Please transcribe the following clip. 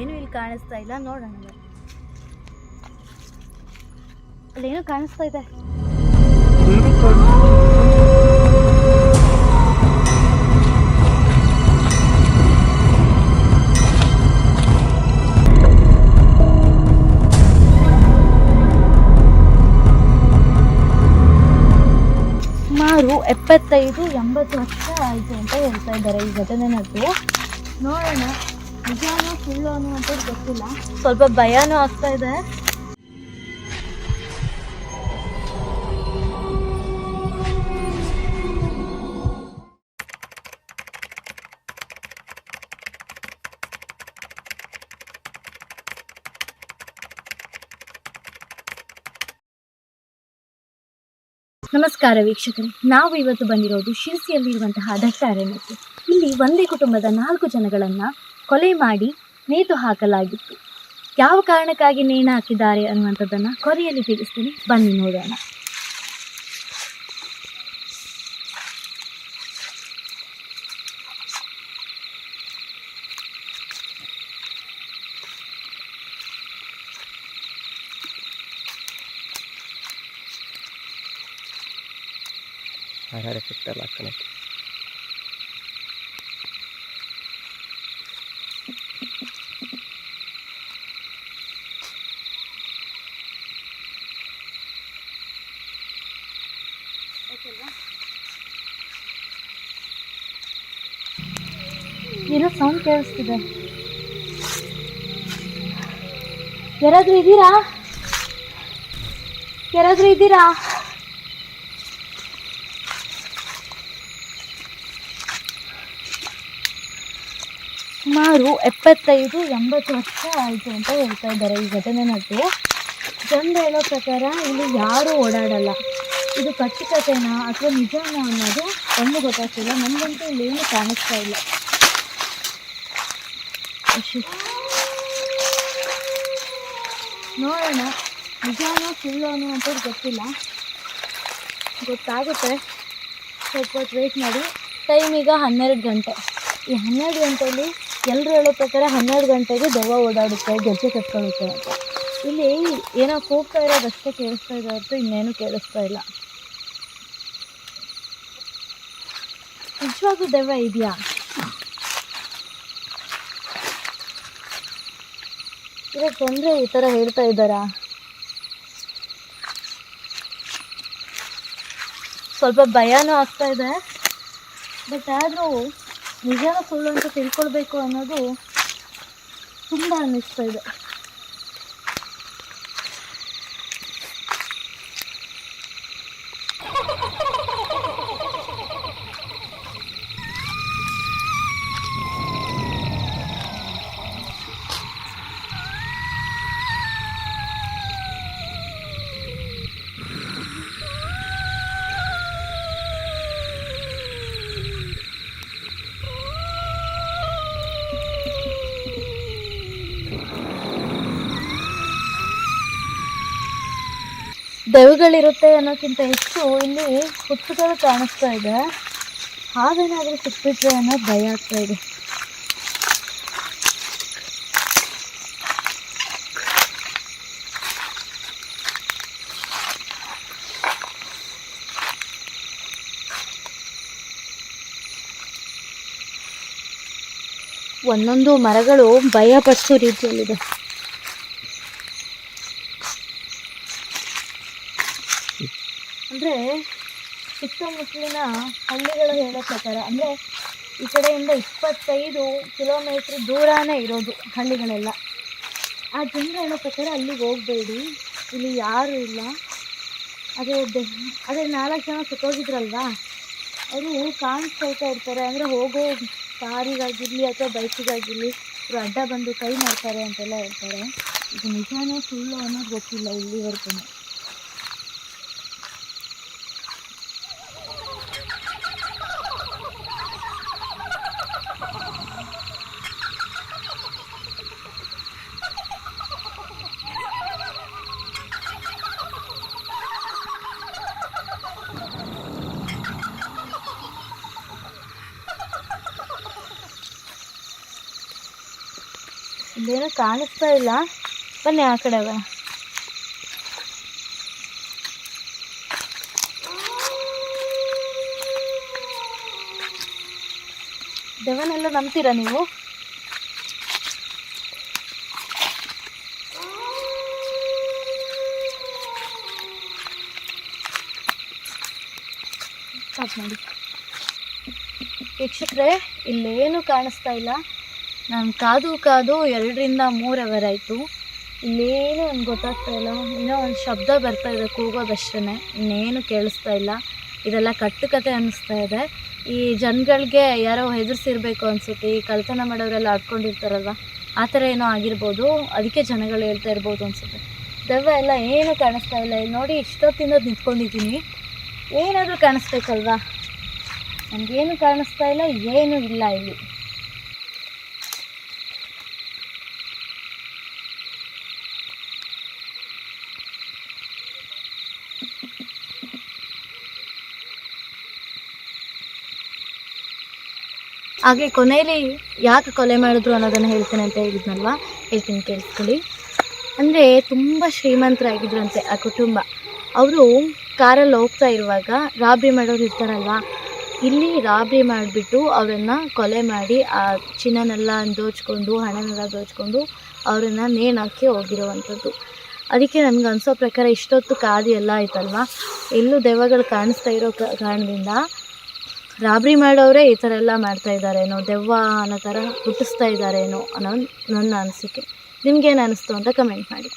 ಏನು ಇಲ್ಲಿ ಕಾಣಿಸ್ತಾ ಇಲ್ಲ ನೋಡೋಣ. ಅಲ್ಲೇನೋ ಕಾಣಿಸ್ತಾ ಇದೆ. ಸುಮಾರು ಎಪ್ಪತ್ತೈದು, ಎಂಬತ್ತು ವರ್ಷ ಆಯಿತು ಅಂತ ಹೇಳ್ತಾ ಇದ್ದಾರೆ ಈ ಘಟನೆ ನಡೆದು. ನೋಡೋಣ. ಗೊತ್ತಿಲ್ಲ. ಸ್ವಲ್ಪ ಭಯನೂ ಆಗ್ತಾ ಇದೆ. ನಮಸ್ಕಾರ ವೀಕ್ಷಕರು. ನಾವು ಇವತ್ತು ಬಂದಿರೋದು ಶಿರಸಿಯಲ್ಲಿರುವಂತಹ ದಟ್ಟ ಅರಣ್ಯಕ್ಕೆ. ಇಲ್ಲಿ ಒಂದೇ ಕುಟುಂಬದ ನಾಲ್ಕು ಜನಗಳನ್ನು ಕೊಲೆ ಮಾಡಿ ನೇತು ಹಾಕಲಾಗಿತ್ತು. ಯಾವ ಕಾರಣಕ್ಕಾಗಿ ನೇಣ ಹಾಕಿದ್ದಾರೆ ಅನ್ನುವಂಥದ್ದನ್ನು ಕೊನೆಯಲ್ಲಿ ತಿಳಿಸ್ತೀನಿ. ಬನ್ನಿ ನೋಡೋಣ. ಎಫೆಕ್ಟ್ ಎಲ್ಲ ಏನೋ ಸೌಂಡ್ ಕೇಳಿಸ್ತಿದೆ. ಯಾರಾದ್ರೂ ಇದ್ದೀರಾ? ಯಾರಾದ್ರೂ ಇದ್ದೀರಾ? ಸುಮಾರು ಎಪ್ಪತ್ತೈದು, ಎಂಬತ್ತು ವರ್ಷ ಆಯಿತು ಅಂತ ಹೇಳ್ತಾ ಇದ್ದಾರೆ ಈ ಘಟನೆ ನಟ್ಟು ಜನರು ಹೇಳೋ ಪ್ರಕಾರ ಇಲ್ಲಿ ಯಾರೂ ಓಡಾಡಲ್ಲ. ಇದು ಕಟ್ಟುಕತೆನಾ ಅಥವಾ ನಿಜನಾ ಅನ್ನೋದು ಒಂದು ಗೊತ್ತಾಗ್ತಿಲ್ಲ. ಇಲ್ಲಿ ಏನು ಕಾಣಿಸ್ತಾ ಇಲ್ಲ. ನೋಡೋಣ. ನಿಜಾನೋ ಸುಳ್ಳೋನು ಅಂತೇಳಿ ಗೊತ್ತಿಲ್ಲ. ಗೊತ್ತಾಗುತ್ತೆ. ಸ್ವಲ್ಪ ಹೊತ್ತು ವೆಯ್ಟ್ ಮಾಡಿ. ಟೈಮ್ ಈಗ ಹನ್ನೆರಡು ಗಂಟೆ. ಈ ಹನ್ನೆರಡು ಗಂಟೆಯಲ್ಲಿ ಎಲ್ಲರೂ ಹೇಳೋ ಪ್ರಕಾರ ಹನ್ನೆರಡು ಗಂಟೆಗೆ ದೆವ್ವ ಓಡಾಡುತ್ತೆ, ಗೆಜ್ಜೆ ಕಟ್ಕೊಳುತ್ತೆ ಅಂತ. ಇಲ್ಲಿ ಏನೋ ಕೂಗ್ತಾ ಇರೋದಷ್ಟೇ ಕೇಳಿಸ್ತಾ ಇದೆ ಹೊರತು ಇನ್ನೇನು ಕೇಳಿಸ್ತಾ ಇಲ್ಲ. ನಿಜವಾಗೂ ದೆವ್ವ ಇದೆಯಾ? ಇವಾಗ ತೊಂದರೆ ಈ ಥರ ಹೇಳ್ತಾ ಇದ್ದಾರಾ? ಸ್ವಲ್ಪ ಭಯನೂ ಆಗ್ತಾ ಇದೆ. ಬಟ್ ಆದರೂ ನಿಜಾನ ಸುಳ್ಳು ಅಂತ ತಿಳ್ಕೊಳ್ಬೇಕು ಅನ್ನೋದು ತುಂಬ ಅನ್ನಿಸ್ತಾ ಇದೆ. ದೆವ್ವಗಳಿರುತ್ತೆ ಅನ್ನೋಕ್ಕಿಂತ ಹೆಚ್ಚು ಇಲ್ಲಿ ಹುತ್ತುಗಳು ಕಾಣಿಸ್ತಾ ಇದೆ. ಹಾವೇನಾದರೂ ಸಿಕ್ಬಿಟ್ರೆ ಅನ್ನೋ ಭಯ ಆಗ್ತಾ ಇದೆ. ಒಂದೊಂದು ಮರಗಳು ಭಯ ಪಡಿಸೋ ರೀತಿಯಲ್ಲಿದೆ. ಅಂದರೆ ಸುತ್ತಮುತ್ತಲಿನ ಹಳ್ಳಿಗಳು ಹೇಳೋ ಪ್ರಕಾರ, ಅಂದರೆ ಈ ಕಡೆಯಿಂದ ಇಪ್ಪತ್ತೈದು ಕಿಲೋಮೀಟ್ರ್ ದೂರನೇ ಇರೋದು ಹಳ್ಳಿಗಳೆಲ್ಲ. ಆ ಜನರು ಹೇಳೋ ಪ್ರಕಾರ ಅಲ್ಲಿಗೆ ಹೋಗಬೇಡಿ, ಇಲ್ಲಿ ಯಾರೂ ಇಲ್ಲ. ಅದೇ ಅದೇ ನಾಲ್ಕು ಜನ ಸುತ್ತೋಗಿದ್ರಲ್ವಾ? ಅವರು ಕಾಣಿಸ್ಕೊಳ್ತಾ ಇರ್ತಾರೆ, ಅಂದರೆ ಹೋಗೋ ಕಾರಿಗಾಗಿರಲಿ ಅಥವಾ ಬೈಕಿಗಾಗಿರಲಿ, ಅವರು ಅಡ್ಡ ಬಂದು ಕೈ ಮಾಡ್ತಾರೆ ಅಂತೆಲ್ಲ ಹೇಳ್ತಾರೆ. ಇದು ನಿಜಾನೇ ಸುಳ್ಳು ಅನ್ನೋದು ಗೊತ್ತಿಲ್ಲ ಇಲ್ಲಿವರೆಗೂ ಇಲ್ಲೇನೂ ಕಾಣಿಸ್ತಾ ಇಲ್ಲ. ಬನ್ನಿ ಆ ಕಡೆ ಹೋಗೋಣ ದೆವ್ವನೆಲ್ಲ ನಂಬ್ತೀರಾ ನೀವು? ಮಾಡಿ. ವೀಕ್ಷಕರೇ, ಇಲ್ಲೇನು ಕಾಣಿಸ್ತಾ ಇಲ್ಲ. ನಾನು ಕಾದು ಕಾದು ಎರಡರಿಂದ ಮೂರು ಅವರ್ ಆಯಿತು. ಇಲ್ಲೇನು ನನಗೆ ಗೊತ್ತಾಗ್ತಾ ಇಲ್ಲ. ಏನೋ ಒಂದು ಶಬ್ದ ಬರ್ತಾ ಇದೆ ಕೂಗೋದಷ್ಟೇ ಇನ್ನೇನು ಕೇಳಿಸ್ತಾ ಇಲ್ಲ. ಇದೆಲ್ಲ ಕಟ್ಟುಕತೆ ಅನ್ನಿಸ್ತಾ ಇದೆ. ಈ ಜನಗಳಿಗೆ ಯಾರೋ ಹೆದರ್ಸಿರ್ಬೇಕು ಅನಿಸುತ್ತೆ. ಈ ಕಳ್ತನ ಮಾಡೋರೆಲ್ಲ ಆಡ್ಕೊಂಡಿರ್ತಾರಲ್ವ? ಆ ಥರ ಏನೋ ಆಗಿರ್ಬೋದು. ಅದಕ್ಕೆ ಜನಗಳು ಹೇಳ್ತಾ ಇರ್ಬೋದು ಅನಿಸುತ್ತೆ. ದೆವ್ವ ಎಲ್ಲ ಏನೂ ಕಾಣಿಸ್ತಾ ಇಲ್ಲ. ಇಲ್ಲಿ ನೋಡಿ ಇಷ್ಟೊತ್ತಿಂದ ನಿಂತ್ಕೊಂಡಿದ್ದೀನಿ. ಏನಾದರೂ ಕಾಣಿಸ್ಬೇಕಲ್ವಾ? ನನಗೇನು ಕಾಣಿಸ್ತಾ ಇಲ್ಲ, ಏನೂ ಇಲ್ಲ ಇಲ್ಲಿ. ಹಾಗೆ ಕೊನೆಯಲ್ಲಿ ಯಾಕೆ ಕೊಲೆ ಮಾಡಿದ್ರು ಅನ್ನೋದನ್ನು ಹೇಳ್ತೇನೆ ಅಂತ ಹೇಳಿದ್ನಲ್ವಾ? ಹೇಳ್ತೀನಿ ಕೇಳಿಸ್ಕೊಳ್ಳಿ. ಅಂದರೆ ತುಂಬ ಶ್ರೀಮಂತರಾಗಿದ್ರಂತೆ ಆ ಕುಟುಂಬ. ಅವರು ಕಾರಲ್ಲಿ ಹೋಗ್ತಾ ಇರುವಾಗ ರಾಬರಿ ಮಾಡೋರು ಇರ್ತಾರಲ್ವ? ಇಲ್ಲಿ ರಾಬರಿ ಮಾಡಿಬಿಟ್ಟು ಅವರನ್ನು ಕೊಲೆ ಮಾಡಿ ಆ ಚಿನ್ನನೆಲ್ಲ ದೋಚ್ಕೊಂಡು, ಹಣನೆಲ್ಲ ದೋಚ್ಕೊಂಡು ಅವರನ್ನು ನೇಣಾಕಿ ಹೋಗಿರುವಂಥದ್ದು. ಅದಕ್ಕೆ ನನಗೆ ಅನಿಸೋ ಪ್ರಕಾರ ಇಷ್ಟೊತ್ತು ಕಾದಿ ಎಲ್ಲ ಆಯ್ತಲ್ವ? ಎಲ್ಲೂ ದೆವ್ವಗಳು ಕಾಣಿಸ್ತಾ ಇರೋ ಕಾರಣದಿಂದ ರಾಬರಿ ಮಾಡೋರೇ ಈ ಥರ ಎಲ್ಲ ಮಾಡ್ತಾ ಇದ್ದಾರೇನೋ, ದೆವ್ವ ಅನ್ನೋ ಥರ ಹುಟ್ಟಿಸ್ತಾ ಇದ್ದಾರೇನೋ ಅನ್ನೋ ನನ್ನ ಅನಿಸಿಕೆ. ನಿಮ್ಗೇನು ಅನ್ನಿಸ್ತು ಅಂತ ಕಮೆಂಟ್ ಮಾಡಿ.